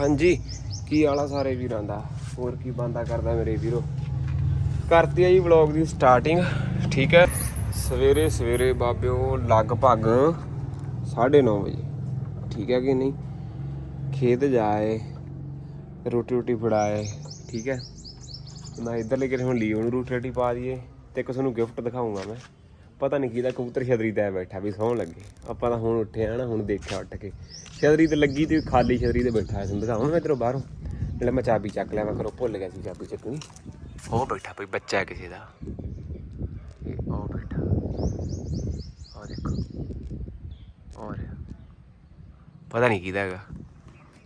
ਹਾਂਜੀ, ਕੀ ਆਲਾ ਸਾਰੇ ਵੀਰਾਂ ਦਾ? ਹੋਰ ਕੀ ਬੰਦਾ ਕਰਦਾ ਮੇਰੇ ਵੀਰੋ? ਕਰਤੀ ਆ ਜੀ ਵਲੌਗ ਦੀ ਸਟਾਰਟਿੰਗ ਠੀਕ ਹੈ? ਸਵੇਰੇ ਸਵੇਰੇ ਬਾਬਿਓ ਲਗਭਗ 9:30 ਵਜੇ, ਠੀਕ ਹੈ ਕਿ ਨਹੀਂ? ਖੇਤ ਜਾਏ, ਰੋਟੀ ਰੋਟੀ ਫੜਾਏ, ਠੀਕ ਹੈ? ਤੇ ਮੈਂ ਇੱਧਰ ਲੈ ਹੁਣ ਲੀਓ ਨੂੰ ਰੋਟੀ ਰੋਟੀ ਪਾ ਦਈਏ, ਤੇ ਕਿਸੇ ਨੂੰ ਗਿਫਟ ਦਿਖਾਉਂਗਾ ਮੈਂ। ਪਤਾ ਨਹੀਂ ਕਿਹਦਾ ਕਬੂਤਰ ਛਤਰੀ ਤੇ ਬੈਠਾ ਵੀ ਸੌਣ ਲੱਗੇ। ਆਪਾਂ ਤਾਂ ਹੁਣ ਉੱਠੇ ਆ ਨਾ ਹੁਣ ਦੇਖਿਆ ਉੱਠ ਕੇ। ਛਤਰੀ ਤੇ ਲੱਗੀ ਤੇ ਖਾਲੀ ਛਤਰੀ ਤੇ ਬੈਠਾ ਸੀ। ਦਿਖਾਉਂ ਮੈਂ ਤੇਰੋਂ ਬਾਹਰੋਂ। ਨਾਲੇ ਮੈਂ ਚਾਬੀ ਚੱਕ ਲਿਆ ਮੈਂ ਕਰੋ ਭੁੱਲ ਗਿਆ ਸੀ ਚਾਬੀ ਚੱਕਣੀ। ਉਹ ਬੈਠਾ ਕੋਈ ਬੱਚਾ ਹੈ ਕਿਸੇ ਦਾ? ਇਹ ਉਹ ਬੈਠਾ। ਉਹ ਦੇਖੋ। ਰਿਹਾ। ਪਤਾ ਨਹੀਂ ਕਿਹਦਾ ਹੈਗਾ।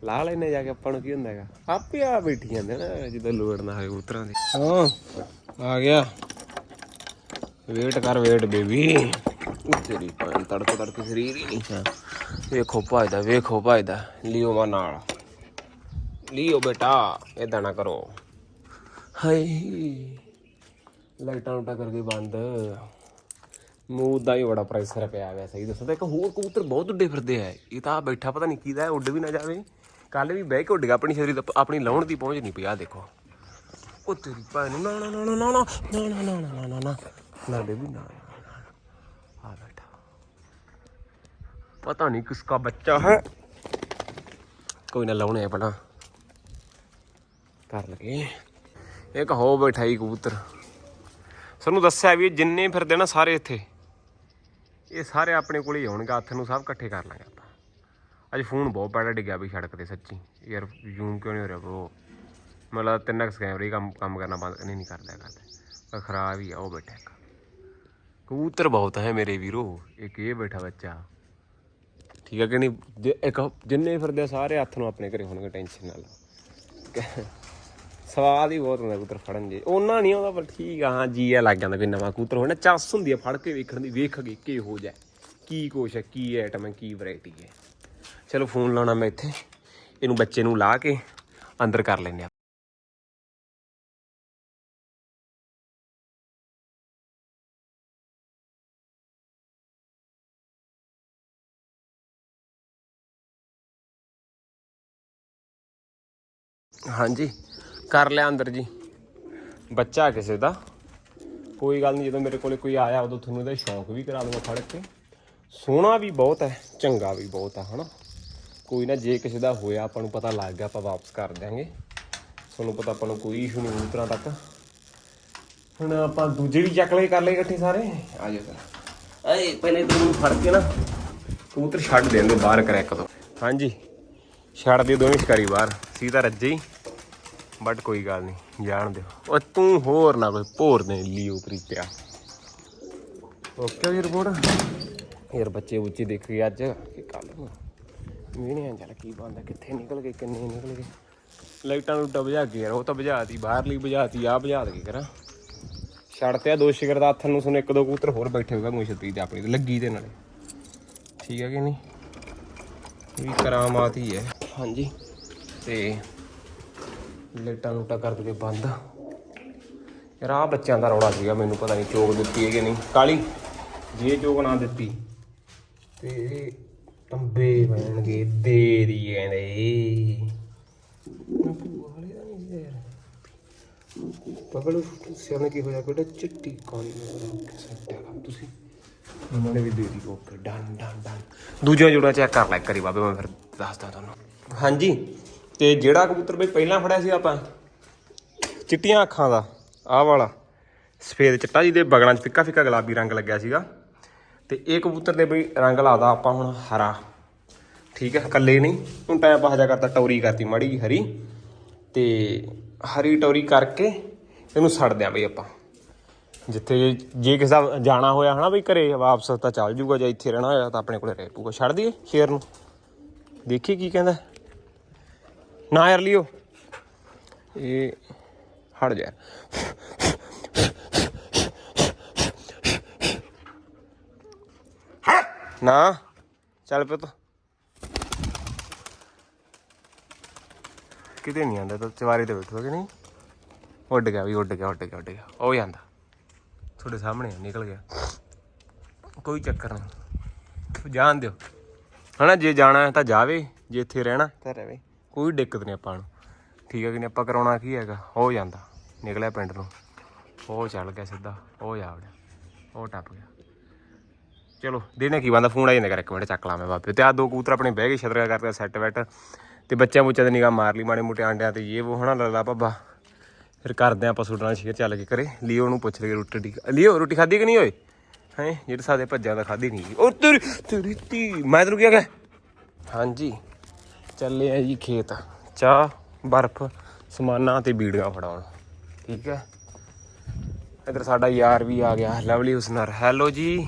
ਲਾ ਲੈਨੇ ਜਾ ਕੇ ਆਪਾਂ ਨੂੰ ਕੀ ਹੁੰਦਾ ਹੈਗਾ। ਆਪੇ ਆ ਬੈਠੀ ਜਾਂਦੇ ਨਾ ਜਦੋਂ ਲੋੜ ਨਾ ਹੋਏ ਉਤਰਾਂ ਦੀ। ਹਾਂ ਆ ਗਿਆ। ਵੇਟ ਕਰ ਵੇਟ ਬੇਬੀ ਤੇਰੀ ਪੈਨ ਤੜਕ ਤੜਕ ਸਰੀਰ ਹੀ ਨਹੀਂ ਹੈ ਵੇਖੋ ਭਾਜਦਾ ਵੇਖੋ ਭਾਜਦਾ ਲਿਓ ਮਾ ਨਾਲ ਲਿਓ ਬੇਟਾ ਏਦਾਂ ਨਾ ਕਰੋ ਹਾਏ ਲਾਈਟਾਂ ਉਟਾ ਕਰਕੇ ਬੰਦ ਮੂੰਹ ਦਾ ਹੀ ਬੜਾ ਪ੍ਰੈਸ਼ਰ ਪਿਆ ਹੋਇਆ ਸਹੀ ਦੱਸਾਂ ਤਾਂ ਇੱਕ ਹੋਰ ਕਬੂਤਰ ਬਹੁਤ ਉੱਡੇ ਫਿਰਦੇ ਆ ਇਹ ਤਾਂ ਬੈਠਾ ਪਤਾ ਨਹੀਂ ਕਿਹਦਾ ਹੈ, ਉੱਡ ਵੀ ਨਾ ਜਾਵੇ ਕੱਲ ਵੀ ਬਹਿ ਕੇ ਉੱਡ ਗਿਆ ਆਪਣੀ ਸ਼ਰੀਰ ਆਪਣੀ ਲਾਉਣ ਦੀ ਪਹੁੰਚ ਨਹੀਂ ਪਈ ਆ ਦੇਖੋ ਉਹ ਤੇਰੀ ਭੈਣ ਨੂੰ ਨਾ ਨਾ ਨਾ ਨਾ ਨਾ ਨਾ ਨਾ ਨਾ ਨਾ ਨਾ ਨਾ ਨਾ ਨਾ ਬੇਬੀ ਨਾ ਆ ਬੈਠਾ। ਪਤਾ ਨਹੀਂ ਕਿਸਕਾ ਬੱਚਾ ਹੈ। ਕੋਈ ਨਾ ਲਾਉਣੇ ਆ ਪਹਿਲਾਂ। ਕਰ ਲਗੇ ਇੱਕ ਹੋ ਬੈਠਾ ਹੀ ਕਬੂਤਰ। ਸਾਨੂੰ ਦੱਸਿਆ ਵੀ ਇਹ ਜਿੰਨੇ ਫਿਰਦੇ ਨਾ ਸਾਰੇ ਇੱਥੇ, ਇਹ ਸਾਰੇ ਆਪਣੇ ਕੋਲ ਹੀ ਆਉਣਗੇ, ਹੱਥ ਨੂੰ ਸਭ ਇਕੱਠੇ ਕਰ ਲਾਂਗੇ ਆਪਾਂ। ਅੱਜ ਫੋਨ ਬਹੁਤ ਪੈੜਾ ਡਿੱਗਿਆ ਵੀ ਸੜਕ ਤੇ ਸੱਚੀ। ਯਾਰ ਜ਼ੂਮ ਕਿਉਂ ਨਹੀਂ ਹੋ ਰਿਹਾ ਬ్రో ਮਤਲਬ ਤਿੰਨ ਕੁ ਕੈਮਰੇ ਕੰਮ ਕੰਮ ਕਰਨਾ ਬੰਦ ਨਹੀਂ ਨਹੀਂ ਕਰਦਾ ਕਰਦੇ ਪਰ ਖਰਾਬ ਹੀ ਆ, ਉਹ ਬੈਠਾ ਇੱਕ। ਕਬੂਤਰ ਬਹੁਤ ਹੈ ਮੇਰੇ ਵੀਰੋ, ਇੱਕ ਇਹ ਬੈਠਾ ਬੱਚਾ। ਠੀਕ ਹੈ ਕਿ ਨਹੀਂ? ਜੇ ਇੱਕ ਜਿੰਨੇ ਫਿਰਦੇ ਆ ਸਾਰੇ ਹੱਥ ਨੂੰ ਆਪਣੇ ਘਰੇ ਹੋਣਗੇ ਟੈਨਸ਼ਨ ਨਾਲ ਸਵਾਦ ਹੀ ਬਹੁਤ ਹੁੰਦਾ ਕਬੂਤਰ ਫੜਨ ਜੇ। ਉਹਨਾਂ ਨਹੀਂ ਆਉਂਦਾ, ਪਰ ਠੀਕ ਆ, ਹਾਂ, ਜੀ ਆ ਲੱਗ ਜਾਂਦਾ ਕੋਈ ਨਵਾਂ ਕਬੂਤਰ ਹੋਣਾ। ਚੱਸ ਹੁੰਦੀ ਆ ਫੜ ਕੇ ਵੇਖਣ ਦੀ, ਵੇਖ ਕੇ ਕਿਹੋ ਜਿਹਾ ਕੀ ਕੁਛ ਹੈ, ਕੀ ਆਈਟਮ ਹੈ, ਕੀ ਵੈਰਾਈਟੀ ਹੈ। ਚਲੋ ਫੋਨ ਲਾਉਣਾ ਮੈਂ ਇੱਥੇ। ਇਹਨੂੰ ਬੱਚੇ ਨੂੰ ਲਾ ਕੇ ਅੰਦਰ ਕਰ ਲੈਂਦੇ ਆ। ਹਾਂਜੀ। ਕਰ ਲਿਆ ਅੰਦਰ ਜੀ। ਬੱਚਾ ਕਿਸੇ ਦਾ। ਕੋਈ ਗੱਲ ਨਹੀਂ ਜਦੋਂ ਮੇਰੇ ਕੋਲੇ ਕੋਈ ਆਇਆ ਉਦੋਂ ਤੁਹਾਨੂੰ ਇਹਦਾ ਸ਼ੌਂਕ ਵੀ ਕਰਾ ਦੂੰਗਾ ਫੜ ਕੇ। ਸੋਹਣਾ ਵੀ ਬਹੁਤ ਹੈ ਚੰਗਾ ਵੀ ਬਹੁਤ ਹੈ ਹਨਾ। ਕੋਈ ਨਾ ਜੇ ਕਿਸੇ ਦਾ ਹੋਇਆ ਆਪਾਂ ਨੂੰ ਪਤਾ ਲੱਗ ਗਿਆ ਆਪਾਂ ਵਾਪਸ ਕਰ ਦਿਆਂਗੇ। ਤੁਹਾਨੂੰ ਪਤਾ ਆਪਾਂ ਨੂੰ ਕੋਈ ਇਸ਼ੂ ਨਹੀਂ ਉਤਰਾਂ ਤੱਕ। ਹੁਣ ਆਪਾਂ ਦੂਜੇ ਵੀ ਚੱਕ ਲਏ ਕਰ ਲਏ ਇਕੱਠੇ ਸਾਰੇ। ਆ ਜਾਓ ਫਿਰ। ਏ ਪਹਿਲੇ ਤੂੰ ਫੜ ਕੇ ਨਾ ਕਬੂਤਰ ਛੱਡ ਦੇਣ ਦੇ ਬਾਹਰ ਕਰਿਆ ਇੱਕ ਦੋ ਹਾਂਜੀ। ਛੱਡ ਦੇ ਦੋਵੇਂ ਸ਼ਿਕਾਰੀ ਬਾਹਰ। ਸੀਧਾ ਰੱਜੇ ਹੀ। ਬਟ ਕੋਈ ਗੱਲ ਨਹੀਂ ਜਾਣ ਦਿਓ। ਉਹ ਤੂੰ ਹੋਰ ਨਾ ਕੋਈ ਭੋਰ ਦੇ ਲਿਓ ਪ੍ਰੀਤਿਆ ਓਕੇ ਜੀ ਰਿਪੋਰਟ ਯਾਰ ਬੱਚੇ ਬੁੱਚੇ ਦੇਖ ਗਏ ਅੱਜ ਕਿ ਕੱਲ ਨੂੰ। ਮੀਨੇ ਚੱਲ ਕੀ ਬੰਦਾ ਕਿੱਥੇ ਨਿਕਲ ਗਏ ਕਿੰਨੇ ਨਿਕਲ ਗਏ। ਲਾਈਟਾਂ ਨੂੰ ਬੁਝਾ ਕੇ ਯਾਰ ਉਹ ਤਾਂ ਬੁਝਾਤੀ ਬਾਹਰਲੀ ਬੁਝਾਤੀ ਆ ਬੁਝਾ ਦੇ ਕਰਾਂ। ਛੱਡ ਤੇ ਆ ਦੋ ਸ਼ਿਕਰ ਦਾ ਹੱਥ ਨੂੰ ਸੁਣ ਇੱਕ ਦੋ ਕਬੂਤਰ ਹੋਰ ਬੈਠੇ ਹੋਗਾ ਮੁਸ਼ਤੀ ਤੇ ਆਪਣੀ ਤੇ ਲੱਗੀ ਦੇ ਨਾਲੇ। ਠੀਕ ਹੈ ਕਿ ਨਹੀਂ? ਇਹ ਵੀ ਕਰਾਮਾਤ ਹੀ ਹੈ। ਹਾਂਜੀ। ਤੇ ਲੇਟਾਂ ਲੂਟਾਂ ਕਰ ਦਗੇ ਬੰਦ। ਯਾਰ ਆਹ ਬੱਚਿਆਂ ਦਾ ਰੌਲਾ ਸੀਗਾ, ਮੈਨੂੰ ਪਤਾ ਨਹੀਂ ਚੋਕ ਦਿੱਤੀ ਹੈ ਕਿ ਨਹੀਂ। ਕਾਲੀ, ਜੇ ਚੋਕ ਨਾ ਦਿੱਤੀ, ਤੇ ਟੰਬੇ ਪੈਣਗੇ ਦੇ ਦੀ ਕਹਿੰਦੇ ਪਕੜੋ ਸਿਆਣੇ ਕੀ ਹੋਇਆ ਬੇਟਾ ਚਿੱਟੀ ਕਾਲੀ ਸੈੱਟ ਹੈਗਾ ਤੁਸੀਂ ਉਹਨਾਂ ਨੇ ਵੀ ਦੇ ਦੀ ਓਕੇ ਡਨ ਡਨ ਡਨ। ਦੂਜਾ ਜੋੜਾ ਚੈੱਕ ਕਰ ਲੈ ਇੱਕ ਬਾਬੇ, ਮੈਂ ਫਿਰ ਦੱਸਦਾ ਤੁਹਾਨੂੰ। ਹਾਂਜੀ। ਤੇ ਜਿਹੜਾ ਕਬੂਤਰ ਬਈ ਪਹਿਲਾਂ ਫੜਿਆ ਸੀ ਆਪਾਂ, ਚਿੱਟੀਆਂ ਅੱਖਾਂ ਦਾ, ਆਹ ਵਾਲਾ, ਸਫੇਦ ਚਿੱਟਾ ਜਿਹਦੇ ਬਗਲਾਂ 'ਚ ਫਿੱਕਾ ਫਿੱਕਾ ਗੁਲਾਬੀ ਰੰਗ ਲੱਗਿਆ ਸੀਗਾ। ਤੇ ਇਹ ਕਬੂਤਰ ਦੇ ਬਈ ਰੰਗ ਲਾਦਾ ਆਪਾਂ ਹੁਣ ਹਰਾ। ਠੀਕ ਹੈ ਕੱਲੇ ਨਹੀਂ, ਹੁਣ ਟਾਈਮ ਪਾਸ ਜਾ ਕਰਤਾ, ਟੌਰੀ ਕਰਤੀ ਮਾੜੀ ਜਿਹੀ ਹਰੀ। ਤੇ ਹਰੀ ਟੌਰੀ ਕਰਕੇ ਇਹਨੂੰ ਛੱਡ ਦਿਆਂ ਬਈ ਆਪਾਂ। ਜਿੱਥੇ ਜੇ ਕਿਸੇ ਦਾ ਜਾਣਾ ਹੋਇਆ ਹਨਾ ਬਈ ਘਰੇ, ਵਾਪਸ ਤਾਂ ਚੱਲ ਜੂਗਾ, ਜਾਂ ਇੱਥੇ ਰਹਿਣਾ ਹੋਇਆ ਤਾਂ ਆਪਣੇ ਕੋਲੇ ਰਹਿ ਪੂਗਾ ਛੱਡ ਦਈਏ ਸ਼ੇਰ ਨੂੰ। ਦੇਖੀ ਕੀ ਕਹਿੰਦਾ। ਨਾ ਯਾਰ ਲਿਓ। ਇਹ ਹਟ ਜਾ। ਨਾ। ਚੱਲ ਪੁੱਤ। ਕਿਤੇ ਨਹੀਂ ਆਂਦਾ ਤਾਂ ਚਵਾਰੇ ਤੇ ਬੈਠੋ ਕਿ ਨਹੀਂ? ਉੱਡ ਗਿਆ ਵੀ ਉੱਡ ਗਿਆ ਉੱਡ ਗਿਆ ਉੱਡ ਗਿਆ। ਉਹ ਜਾਂਦਾ। ਤੁਹਾਡੇ ਸਾਹਮਣੇ ਨਿਕਲ ਗਿਆ। ਕੋਈ ਚੱਕਰ ਨਹੀਂ। ਜਾਣ ਦਿਓ। ਹਨਾ ਜੇ ਜਾਣਾ ਤਾਂ ਜਾਵੇ ਜੇ ਇੱਥੇ ਰਹਿਣਾ ਤਾਂ ਰਵੇ। ਕੋਈ ਦਿੱਕਤ ਨਹੀਂ ਆਪਾਂ ਨੂੰ। ਠੀਕ ਹੈ ਕਿ ਨਹੀਂ? ਆਪਾਂ ਕਰਾਉਣਾ ਕੀ ਹੈਗਾ? ਹੋ ਜਾਂਦਾ। ਨਿਕਲਿਆ ਪਿੰਡ ਨੂੰ। ਉਹ ਚੱਲ ਗਿਆ ਸਿੱਧਾ। ਉਹ ਜਾ ਵੜਿਆ। ਉਹ ਟੱਪ ਗਿਆ। ਚਲੋ ਦੇਣੇ ਕੀ ਬੰਦਾ ਫੋਨ ਆ ਜਾਂਦਾ। ਕਰ ਇੱਕ ਮਿੰਟ ਚੱਕ ਲਾ ਮੈਂ ਬਾਪੇ ਤੇ ਆ ਦੋ ਕੂਤਰ ਆਪਣੇ ਬਹਿ ਗਏ ਛਤਰਾ ਕਰਦੇ ਸੈੱਟ ਵੈਟ ਤੇ ਬੱਚਿਆਂ ਬੁੱਚਿਆਂ ਦੀ ਨਿਗਾਹ ਮਾਰ ਲਈ। ਮਾੜੇ ਮੋਟੇ ਆਂਡਿਆਂ ਤੇ ਇਹ ਉਹ ਹਨਾ, ਲੱਲਾ ਭੱਬਾ। ਫਿਰ ਕਰਦੇ ਆਪਾਂ ਸੂਟਾਂ ਨਾਲ ਸ਼ੇਅਰ ਚੱਲ ਕੇ ਕਰੇ ਲਿਓ ਨੂੰ ਪੁੱਛ ਲਈਏ ਰੋਟੀ ਲਿਓ, ਰੋਟੀ ਖਾਧੀ ਕਿ ਨਹੀਂ ਓਏ? ਹੈ? ਜਿਹੜੇ ਸਾਡੇ ਭੱਜਾਂ ਦਾ ਖਾਧੀ ਨਹੀਂ। ਗੀ। ਉਹ ਤੇਰੀ ਤੇਰੀ ਤੀ ਮੈਂ ਤੈਨੂੰ ਕੀ ਕਿਹਾ ਹਾਂਜੀ। ਚੱਲੇ ਆ ਜੀ ਖੇਤ। ਚਾਹ ਬਰਫ਼ ਸਮਾਨਾਂ ਤੇ ਬੀੜੀਆਂ ਫੜਾਉਣ। ਠੀਕ ਹੈ? ਇਧਰ ਸਾਡਾ ਯਾਰ ਵੀ ਆ ਗਿਆ ਲਵਲੀ ਹੁਸਨਰ। ਹੈਲੋ ਜੀ।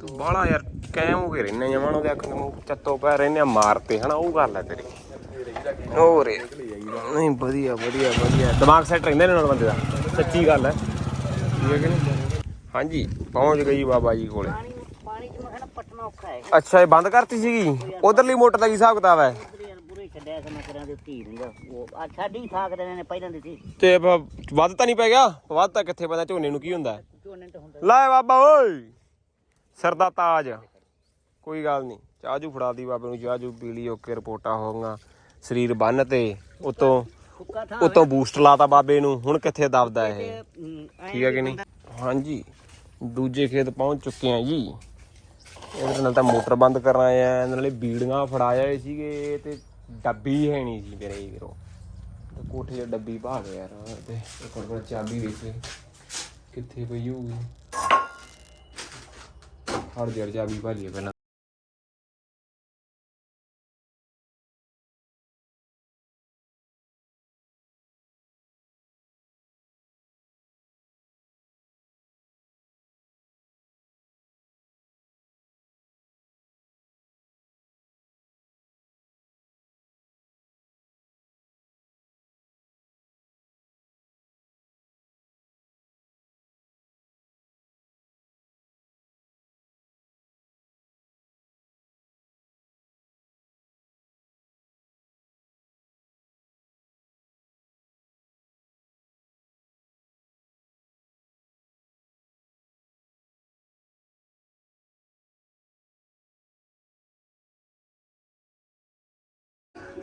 ਤੂੰ ਬਾਹਲਾ ਯਾਰ ਕਾਇਮ ਹੋ ਕੇ ਰਹਿਣਾ ਜਮਾਂ ਉਹਦੇ ਅੱਖ ਨੂੰ ਚੱਤੋ ਪੈ ਰਹਿੰਦੇ ਆ ਮਾਰਤੇ ਹਨਾ? ਉਹ ਗੱਲ ਹੈ ਤੇਰੀ। ਹੋਰ। ਨਹੀਂ ਵਧੀਆ ਵਧੀਆ ਵਧੀਆ। ਦਿਮਾਗ ਸੈੱਟ ਰਹਿੰਦਾ ਨੇ ਨਾਲ ਬੰਦੇ ਦਾ। ਸੱਚੀ ਗੱਲ ਹੈ। ਠੀਕ ਹੈ ਕਿ ਨਹੀਂ? ਹਾਂਜੀ ਪਹੁੰਚ ਗਈ ਬਾਬਾ ਜੀ ਕੋਲੇ। ਪਾਣੀ ਪਾਣੀ ਚ ਮੈਂ ਕਹਿੰਦਾ ਪਟਣਾ ਔਖਾ ਹੈ। ਅੱਛਾ ਇਹ ਬੰਦ ਕਰਤੀ ਸੀਗੀ? ਉਧਰਲੀ ਮੋਟਰ ਦਾ ਕੀ ਹਿਸਾਬ ਕਿਤਾਬ ਹੈ? ਉਧਰ ਯਾਰ ਬੁਰੇ ਛੱਡਿਆ ਸੀ ਮੈਂ ਕਰਾਂ ਦੇ ਧੀ ਨਹੀਂ ਉਹ ਆ ਸਾਡੀ ਥਾਕ ਦੇ ਨੇ ਪਹਿਲਾਂ ਦੀ ਸੀ ਤੇ ਬ- ਵੱਧ ਤਾਂ ਨਹੀਂ ਪੈ ਗਿਆ? ਵੱਧ ਤਾਂ ਕਿੱਥੇ ਪੈਂਦਾ? ਝੋਨੇ ਨੂੰ ਕੀ ਹੁੰਦਾ? ਹੈ? ਝੋਨੇ ਤੇ ਹੁੰਦਾ ਲੈ ਬਾਬਾ ਓਏ! ਸਿਰ ਦਾ ਤਾਜ। ਕੋਈ ਗੱਲ ਨਹੀਂ। ਚਾਹਜੂ ਫੜਾ ਦੀ ਬਾਬੇ ਨੂੰ ਚਾਹਜੂ ਪੀ ਲਈ ਓਕੇ ਰਿਪੋਰਟਾਂ ਹੋਗੀਆਂ ਸਰੀਰ ਬੰਨ ਤੇ ਉਤੋਂ ਥਾਂ ਉਤੋਂ ਬੂਸਟ ਲਾਤਾ ਬਾਬੇ ਨੂੰ। ਹੁਣ ਕਿੱਥੇ ਦਬਦਾ ਇਹ? ਠੀਕ ਹੈ ਕਿ ਨਹੀਂ? ਹਾਂਜੀ। ਦੂਜੇ ਖੇਤ ਪਹੁੰਚ ਚੁੱਕੇ ਆ ਜੀ। ਇਹਦੇ ਨਾਲ ਤਾਂ ਮੋਟਰ ਬੰਦ ਕਰਨ ਆਏ ਆ ਨਾਲੇ ਬੀੜੀਆਂ ਫੜਾਇਆ ਸੀਗੇ ਤੇ ਡੱਬੀ ਹੈ ਨਹੀਂ ਸੀ ਮੇਰੇ ਵੀਰੋ। ਕੋਠੇ 'ਚ ਡੱਬੀ ਪਾ ਗਿਆ ਯਾਰ। ਤੇ ਇੱਕ ਕੋਲ ਚਾਬੀ ਵੇਖੇ ਕਿੱਥੇ ਪਈ ਹੋਊਗੀ? ਹੜ ਜੜ ਚਾਬੀ ਭਾਲੀਏ ਪਹਿਲਾਂ।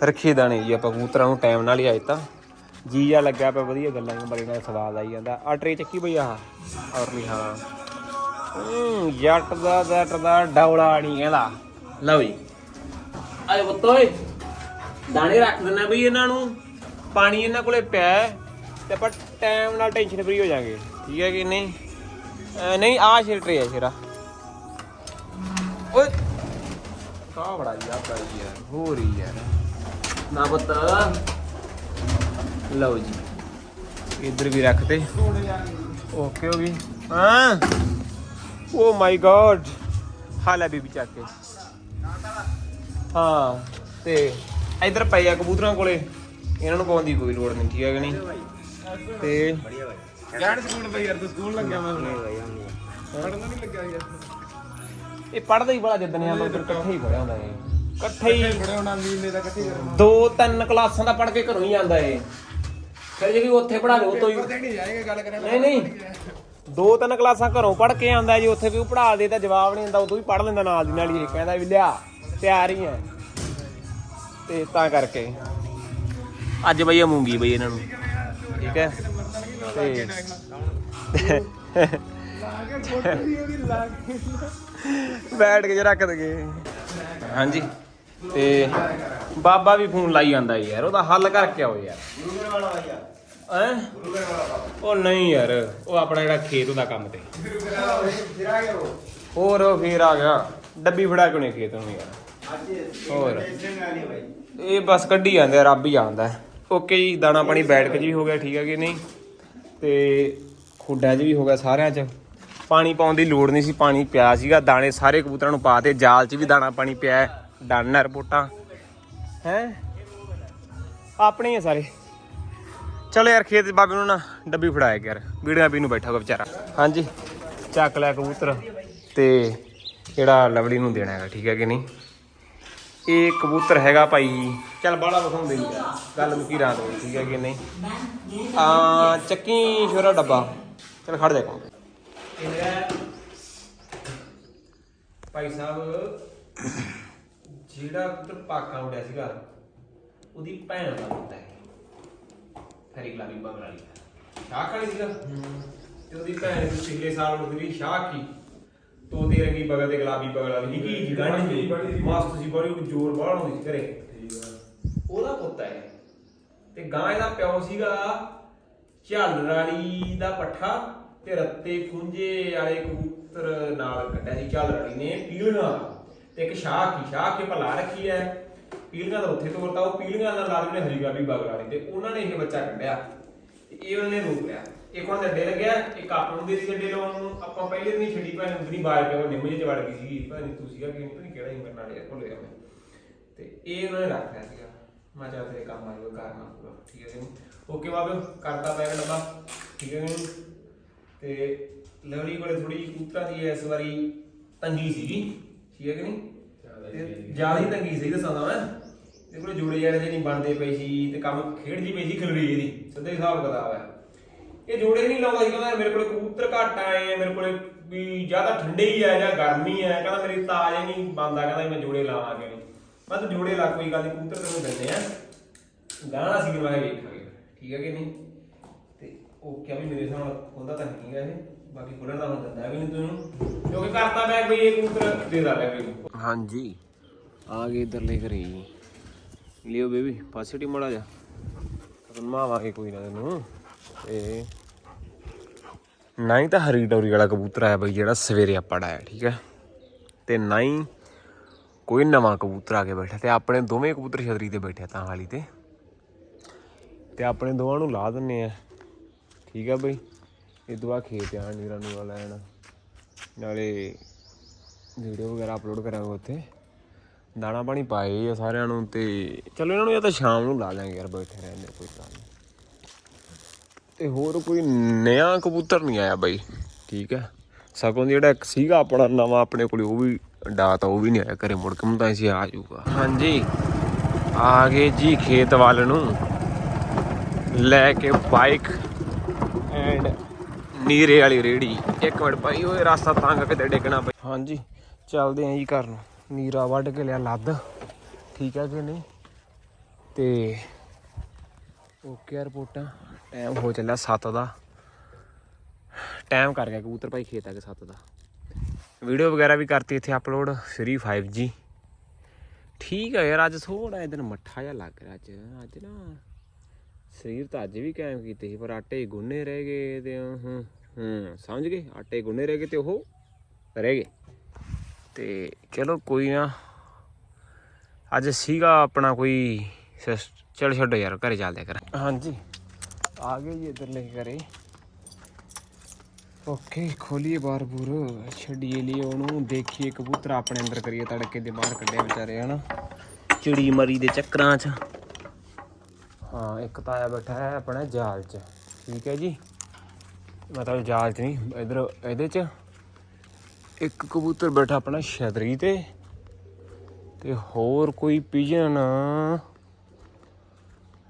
ਰੱਖੀ ਦਾਣੇ ਜੀ ਆਪਾਂ ਕਬੂਤਰਾਂ ਨੂੰ ਟਾਈਮ ਨਾਲ ਹੀ ਆਏ ਤਾਂ। ਜੀ ਜਾ ਲੱਗਿਆ ਪਿਆ, ਵਧੀਆ ਗੱਲਾਂ ਹੀ ਬੜੇ ਨਾਲ ਸਵਾਦ ਆਈ ਜਾਂਦਾ। ਆ ਟਰੇ ਚੱਕੀ ਬਈ ਆਹ। ਔਰ ਨਹੀਂ ਹਾਂ। ਹੂੰ, ਜੱਟ ਦਾ ਜੱਟ ਦਾ ਡੌਲਾ ਨਹੀਂ ਕਹਿੰਦਾ ਲਓ ਜੀ। ਆਏ ਬੱਤੋਏ ਦਾਣੇ ਰੱਖ ਦਿੰਨਾ ਬਈ ਇਹਨਾਂ ਨੂੰ। ਪਾਣੀ ਇਹਨਾਂ ਕੋਲੇ ਪਿਆ ਤੇ ਆਪਾਂ ਟਾਈਮ ਨਾਲ ਟੈਨਸ਼ਨ ਫਰੀ ਹੋ ਜਾਾਂਗੇ। ਠੀਕ ਹੈ ਕਿ ਨਹੀਂ? ਨਹੀਂ ਆ ਸ਼ੇਰ ਹੈ ਸ਼ੇਰਾ। ਓਏ ਕਾ ਬੜਾ ਜੀ ਆ? ਯਾਰ ਹੋ ਰਹੀ ਯਾਰ ਨਾ ਪਤਾ। ਲਓ ਜੀ। ਇਧਰ ਵੀ ਰੱਖਤੇ ਓਕੇ ਹੋ ਗਈ। ਹਾਂ। ਓ ਮਾਈ ਗॉड ਹਾਲਾ ਬੀਬੀ ਚੱਕ ਕੇ। ਹਾਂ ਤੇ ਇਧਰ ਪਏ ਆ ਕਬੂਤਰਾਂ ਕੋਲੇ। ਇਹਨਾਂ ਨੂੰ ਪਾਉਣ ਦੀ ਕੋਈ ਲੋੜ ਨਹੀਂ ਠੀਕ ਹੈ ਕਿ ਨਹੀਂ? ਤੇ ਕਿਹੜੇ ਸਕੂਲ ਬਈ ਯਾਰ ਤੂੰ ਸਕੂਲ ਲੱਗਿਆ ਮੈਂ ਪੜਨ ਨਹੀਂ ਲੱਗਿਆ ਯਾਰ। ਇਹ ਪੜਦਾ ਹੀ ਬੜਾ ਜਿੱਦਨੇ ਆ ਮਗਰ ਇਕੱਠੇ ਹੀ ਪੜਿਆ ਹੁੰਦਾ ਇਹ। ਇਕੱਠੇ ਹੀ ਬੜੇ ਹੁਣ ਮਹੀਨੇ ਦਾ ਇਕੱਠੇ ਕਰਨਾ। ਦੋ ਤਿੰਨ ਕਲਾਸਾਂ ਦਾ ਪੜ ਕੇ ਘਰੋਂ ਹੀ ਆਂਦਾ ਏ ਫਿਰ ਜੇ ਵੀ ਉੱਥੇ ਪੜਾ ਲਓ ਤੋਂ ਹੀ ਨਹੀਂ ਨਹੀਂ ਦੋ ਤਿੰਨ ਕਲਾਸਾਂ ਘਰੋਂ ਪੜ ਕੇ ਆਂਦਾ ਜੀ ਉੱਥੇ ਵੀ ਉਹ ਪੜਾ ਦੇ ਤਾਂ ਜਵਾਬ ਨਹੀਂ ਦਿੰਦਾ ਉਦੋਂ ਵੀ ਪੜ ਲੈਂਦਾ ਨਾਲ ਦੀ ਨਾਲ ਹੀ ਕਹਿੰਦਾ ਵੀ ਲਿਆ ਤਿਆਰ ਹੀ ਹੈ। ਤੇ ਤਾਂ ਕਰਕੇ। ਅੱਜ ਬਈ ਇਹ ਮੂੰਗੀ ਬਈ ਇਹਨਾਂ ਨੂੰ। ਠੀਕ ਹੈ? ਤੇ ਬੈਠ ਕੇ ਜਰਾ ਰੱਖ ਦਗੇ ਹਾਂਜੀ। ਤੇ ਬਾਬਾ ਵੀ ਫੋਨ ਲਾਈ ਜਾਂਦਾ ਯਾਰ, ਉਹਦਾ ਹੱਲ ਕਰਕੇ ਆਓ ਯਾਰ। ਹੈਂ? ਉਹ ਨਹੀਂ ਯਾਰ, ਉਹ ਆਪਣਾ ਜਿਹੜਾ ਖੇਤ ਉਹਦਾ ਕੰਮ ਤੇ। ਹੋਰ ਉਹ ਫੇਰ ਆ ਗਿਆ, ਡੱਬੀ ਫੜਾ ਕੇ ਨਹੀਂ ਖੇਤ ਨੂੰ ਯਾਰ। ਹੋਰ। ਇਹ ਬਸ ਕੱਢੀ ਜਾਂਦੇ ਰੱਬ ਹੀ ਜਾਣਦਾ। ਓਕੇ ਜੀ, ਦਾਣਾ ਪਾਣੀ ਬੈਠ ਕੇ ਜੀ ਹੋ ਗਿਆ, ਠੀਕ ਹੈ ਕਿ ਨਹੀਂ? ਤੇ ਖੁੱਡਾਂ 'ਚ ਵੀ ਹੋ ਗਿਆ ਸਾਰਿਆਂ 'ਚ। ਪਾਣੀ ਪਾਉਣ ਦੀ ਲੋੜ ਨਹੀਂ ਸੀ, ਪਾਣੀ ਪਿਆ ਸੀਗਾ, ਦਾਣੇ ਸਾਰੇ ਕਬੂਤਰਾਂ ਨੂੰ ਪਾਤੇ ਜਾਲ 'ਚ ਵੀ ਦਾਣਾ ਪਾਣੀ ਪਿਆ। ਡਨ ਹੈ ਰਿਪੋਰਟਾਂ। ਹੈ? ਆਪਣੇ ਹੀ ਆ ਸਾਰੇ। ਚਲੋ ਯਾਰ ਖੇਤ ਬਾਬੇ ਨੂੰ ਨਾ ਡੱਬੀ ਫੜਾਇਆ ਯਾਰ। ਵੀੜੀਆਂ ਪੀ ਨੂੰ ਬੈਠਾ ਹੋਗਾ ਵਿਚਾਰਾ। ਹਾਂਜੀ। ਚੱਕ ਲਿਆ ਕਬੂਤਰ। ਤੇ ਜਿਹੜਾ ਲਵਲੀ ਨੂੰ ਦੇਣਾ ਹੈਗਾ ਠੀਕ ਹੈ ਕਿ ਨਹੀਂ? ਇਹ ਕਬੂਤਰ ਹੈਗਾ ਭਾਈ ਚੱਲ ਬਾਹਲਾ ਵਿਖਾਉਂਦੇ ਨਹੀਂ ਗੱਲ ਮੁੱਕੀ ਰਾਤ ਹੋਈ ਠੀਕ ਹੈ ਕਿ ਨਹੀਂ? ਆ ਚੱਕੀ ਛੋਰਾ ਡੱਬਾ। ਚੱਲ ਖੜ ਜਾ ਕੋਲ ਭਾਈ ਸਾਹਿਬ ਜਿਹੜਾ ਕਬੂਤਰ ਪਾਕਾਂ ਉੜਿਆ ਸੀਗਾ ਉਹਦੀ ਭੈਣ ਦਾ ਪੁੱਤ ਹੈ ਫੈਰੀ ਗੁਲਾਬੀ ਬਗਲ ਵਾਲੀ ਸ਼ਾਹ ਖਾਲੀ ਸੀਗਾ। ਤੇ ਉਹਦੀ ਭੈਣ ਨੂੰ ਪਿਛਲੇ ਸਾਲ ਉਹਦੀ ਸ਼ਾਹ ਕੀ ਤੋਤੇ ਰੰਗੀ ਬਗਲ ਤੇ ਗੁਲਾਬੀ ਬਗਲ ਨਿੱਕੀ ਜਿਹੀ ਗਾਂਢ ਬੜੀ-। ਮਸਤ ਸੀ ਬੜੀ ਜ਼ੋਰ ਬਾਹਰ ਹੁੰਦੀ ਸੀ ਘਰੇ। ਉਹਦਾ ਪੁੱਤ ਹੈ ਤੇ ਗਾਂ ਇਹਦਾ ਪਿਓ ਸੀਗਾ ਝਾਲਰ ਵਾਲੀ ਦਾ ਪੱਠਾ ਤੇ ਰੱਤੇ ਖੁੰਝੇ ਵਾਲੇ ਕਬੂਤਰ ਨਾਲ ਕੱਢਿਆ ਸੀ। ਝਾਲਰ ਵਾਲੀ ਨੇ ਪੀਲੀਆਂ ਦਾ ਤੇ ਇੱਕ ਸ਼ਾਹ ਕੀ, ਸ਼ਾਹ ਕੇ ਭਲਾ ਰੱਖੀ ਹੈ। ਪੀਲੀਆਂ ਦਾ ਉੱਥੇ ਤੋਰਤਾ ਉਹ ਪੀਲੀਆਂ ਦਾ ਨਾਲ ਨੇ ਹਰੀ ਗਾਬੀ ਬਗਲ ਤੇ ਉਹਨਾਂ ਨੇ ਇਹ ਬੱਚਾ ਕੱਢਿਆ ਤੇ ਇਹ ਉਹਨੇ ਰੋਕ ਲਿਆ। ਇੱਕ ਹੁਣ ਡੱਡੇ ਲੱਗਿਆ ਇੱਕ ਆਪ ਨੂੰ ਦੇ ਸੀ ਡੱਡੇ ਲਾਉਣ ਨੂੰ ਆਪਾਂ ਪਹਿਲੇ ਦਿਨ ਛੱਡੀ ਭੈਣ ਨੂੰ ਨਹੀਂ ਬਾਹਰ ਪਿਆ ਨਿੰਮ ਜਿਹੇ ਵੜ ਗਈ ਸੀਗੀ ਪਤਾ ਤੂੰ ਸੀਗਾ ਕਿ ਨਹੀਂ ਕਿਹੜਾ ਹੀ ਮੇਰੇ ਨਾਲ ਭੁੱਲ ਗਿਆ ਮੈਂ। ਤੇ ਇਹ ਉਹਨਾਂ ਨੇ ਰੱਖ ਲਿਆ ਸੀਗਾ। ਮੈਂ ਚੱਲ ਤੇਰੇ ਕੰਮ ਆਇਓ ਕਰਨਾ ਪੂਰਾ ਠੀਕ ਹੈ ਕਿ ਓਕੇ ਬਾਬੇ, ਕਰਤਾ ਪੈਕ ਡੱਬਾ, ਠੀਕ ਹੈ ਕਿ ਤੇ ਲਵਲੀ ਕੋਲੇ ਥੋੜੀ ਜਿਹੀ ਕਬੂਤਰਾਂ ਦੀ ਇਸ ਵਾਰੀ ਤੰਗੀ ਸੀਗੀ। ਠੀਕ ਹੈ ਕਿ ਨਹੀਂ? ਜ਼ਿਆਦਾ ਹੀ ਤੰਗੀ ਸੀ ਦੱਸਾਂ ਮੈਂ। ਤੇ ਕੋਲੇ ਜੋੜੇ ਜਿਹੜੇ ਜੇ ਨਹੀਂ ਬਣਦੇ ਪਏ ਸੀ ਤੇ ਕੰਮ ਖੇਡ ਜੀ ਪਈ ਸੀ ਖਲਰੀ ਇਹਦੀ ਸਿੱਧਾ ਹਿਸਾਬ ਕਿਤਾਬ ਹੈ। ਇਹ ਜੋੜੇ ਨਹੀਂ ਲਾਉਂਦਾ ਸੀ ਕਹਿੰਦਾ ਮੇਰੇ ਕੋਲੇ ਕਬੂਤਰ ਘੱਟ ਆਏ ਆ ਮੇਰੇ ਕੋਲੇ ਵੀ ਜ਼ਿਆਦਾ ਠੰਡੇ ਹੀ ਆ ਜਾਂ ਗਰਮੀ ਆ। ਕਹਿੰਦਾ ਮੇਰੀ ਤਾਜ ਨਹੀਂ ਬੰਦਾ ਕਹਿੰਦਾ ਮੈਂ ਜੋੜੇ ਲਾਵਾਂਗੇ ਨਹੀਂ। ਮੈਂ ਤਾਂ ਜੋੜੇ ਲਾ ਕੋਈ ਗੱਲ ਨਹੀਂ ਕਬੂਤਰ ਤੈਨੂੰ ਦਿੰਦੇ ਆ। ਗਾਣਾ ਸੀ ਮੈਂ ਵੇਖਾਂਗੇ ਠੀਕ ਹੈ ਕਿ ਨਹੀਂ? ਤੇ ਉਹ ਕਿਹਾ ਵੀ ਮੇਰੇ ਹਿਸਾਬ ਨਾਲ ਹੁੰਦਾ ਤਾਂ ਨਹੀਂ ਗਾ ਇਹ। ਬਾਕੀ ਖੁੱਲਣ ਦਾ ਹੁਣ ਦਿੰਦਾ ਵੀ ਨਹੀਂ ਤੈਨੂੰ ਕਿਉਂਕਿ ਕਰਤਾ ਬੈਗ ਬਈ ਇਹ ਕਬੂਤਰ ਦੇ ਦਾ ਲੈ ਬਈ ਹਾਂਜੀ। ਆ ਗਏ ਇਧਰਲੇ ਘਰੇ ਲਿਓ ਬੇਬੀ, ਪਾਸੇ ਟੀ ਮੜਾ ਜਾ ਰਨਮਾਵਾਂਗੇ ਕੋਈ ਨਾ ਤੈਨੂੰ। ਤੇ ਨਾ ਹੀ ਤਾਂ ਹਰੀ ਡੌਰੀ ਵਾਲਾ ਕਬੂਤਰ ਆਇਆ ਬਈ, ਜਿਹੜਾ ਸਵੇਰੇ ਆਪਾਂ ਡਾਇਆ, ਠੀਕ ਹੈ? ਤੇ ਨਾ ਹੀ ਕੋਈ ਨਵਾਂ ਕਬੂਤਰ ਆ ਕੇ ਬੈਠਾ। ਤੇ ਆਪਣੇ ਦੋਵੇਂ ਕਬੂਤਰ ਛਤਰੀ ਤੇ ਬੈਠੇ ਤਾਂ ਹਾਲੀ ਤੇ। ਤੇ ਆਪਣੇ ਦੋਵਾਂ ਨੂੰ ਲਾ ਦਿੰਨੇ ਆ। ਠੀਕ ਆ ਬਈ? ਇਹ ਦੁਆ ਖੇਤ ਆ ਨੀਰਾ ਨੂੰ ਲੈਣ ਨਾਲੇ ਵੀਡੀਓ ਵਗੈਰਾ ਅਪਲੋਡ ਕਰਾਂਗੇ ਉੱਥੇ। ਦਾਣਾ ਪਾਣੀ ਪਾਏ ਆ ਸਾਰਿਆਂ ਨੂੰ ਤੇ ਚਲੋ ਇਹਨਾਂ ਨੂੰ ਜਾਂ ਤਾਂ ਸ਼ਾਮ ਨੂੰ ਲਾ ਲਾਂਗੇ ਯਾਰ ਬੈਠੇ ਰਹਿੰਦੇ ਕੋਈ ਗੱਲ ਨਹੀਂ। ਤੇ ਹੋਰ ਕੋਈ ਨਿਆ ਕਬੂਤਰ ਨਹੀਂ ਆਇਆ ਬਾਈ, ਠੀਕ ਹੈ? ਸਗੋਂ ਜਿਹੜਾ ਇੱਕ ਸੀਗਾ ਆਪਣਾ ਨਵਾਂ ਆਪਣੇ ਕੋਲ, ਉਹ ਵੀ ਡਾਟ ਉਹ ਵੀ ਨਹੀਂ ਆਇਆ ਘਰੇ ਮੁੜ ਕੇ ਮੈਂ ਤਾਂ ਅਸੀਂ ਆ ਜਾਊਗਾ। ਹਾਂਜੀ, ਆ ਗਏ ਜੀ ਖੇਤ ਵੱਲ ਨੂੰ। ਲੈ ਕੇ ਬਾਈਕ ਐਂਡ ਨੀਰੇ ਵਾਲੀ ਰੇੜੀ। ਇੱਕ ਮਿੰਟ ਭਾਈ ਓਏ ਰਸਤਾ ਤੰਗ ਕਿਤੇ ਡਿੱਗਣਾ ਪਈ। ਹਾਂਜੀ, ਚੱਲਦੇ ਆਂ ਜੀ ਘਰ ਨੂੰ। ਨੀਰਾ ਵੱਢ ਕੇ ਲਿਆ ਲੱਦ। ਠੀਕ ਹੈ ਕਿ ਨਹੀਂ? ਤੇ ਓਕੇ ਰਿਪੋਰਟਾਂ। ਟਾਈਮ ਹੋ ਚੱਲਿਆ 7 ਦਾ। ਟਾਈਮ ਕਰ ਗਿਆ ਕਬੂਤਰ ਭਾਈ, ਖੇਤ ਆ ਕੇ 7 ਦਾ। ਵੀਡੀਓ ਵਗੈਰਾ ਵੀ ਕਰਤੀ ਇੱਥੇ ਅਪਲੋਡ ਫ੍ਰੀ 5G ਠੀਕ ਹੈ ਯਾਰ, ਅੱਜ ਥੋੜਾ ਇਹ ਦਿਨ ਮੱਠਾ ਜਿਹਾ ਲੱਗ ਰਿਹਾ ਅੱਜ। ਅੱਜ ਨਾ ਸਰੀਰ ਤਾਂ ਅੱਜ ਵੀ ਕਾਇਮ ਕੀਤੇ ਸੀ, ਪਰ ਆਟੇ ਗੁੰਨੇ ਰਹਿ ਗਏ ਤੇ ਹੂੰ ਹੂੰ, ਸਮਝ ਗਏ? ਆਟੇ ਗੁੰਨੇ ਰਹਿ ਗਏ ਤੇ ਉਹ ਰਹਿ ਗਏ। ਤੇ ਚਲੋ ਕੋਈ ਨਾ, ਅੱਜ ਸੀਗਾ ਆਪਣਾ ਕੋਈ ਸਿਸ- ਚਲ ਛੱਡੋ ਯਾਰ, ਘਰੇ ਚੱਲਦੇ ਕਰ ਹਾਂਜੀ। ਆ ਗਏ ਜੀ ਇਧਰ ਘਰੇ। ਓਕੇ, ਖੋਲੀਏ ਬਾਰ ਬੂਰ ਛੱਡੀਏ ਲਈ ਉਹਨੂੰ, ਦੇਖੀਏ ਕਬੂਤਰ ਆਪਣੇ ਅੰਦਰ ਕਰੀਏ ਤੜਕੇ ਦੇ ਬਾਹਰ ਕੱਢਿਆ ਵਿਚਾਰੇ, ਹਨਾ। ਚਿੜੀ ਮਰੀ ਦੇ ਚੱਕਰਾਂ 'ਚ। ਹਾਂ, ਇੱਕ ਤਾਂ ਆਇਆ ਬੈਠਾ ਹੈ ਆਪਣਾ ਜਾਲ 'ਚ। ਠੀਕ ਹੈ ਜੀ? ਮਤਲਬ ਜਾਲ 'ਚ ਨਹੀਂ, ਇਧਰ, ਇਹਦੇ 'ਚ। ਇੱਕ ਕਬੂਤਰ ਬੈਠਾ ਆਪਣਾ ਛਤਰੀ ਤੇ। ਤੇ ਹੋਰ ਕੋਈ ਪਿਜਨ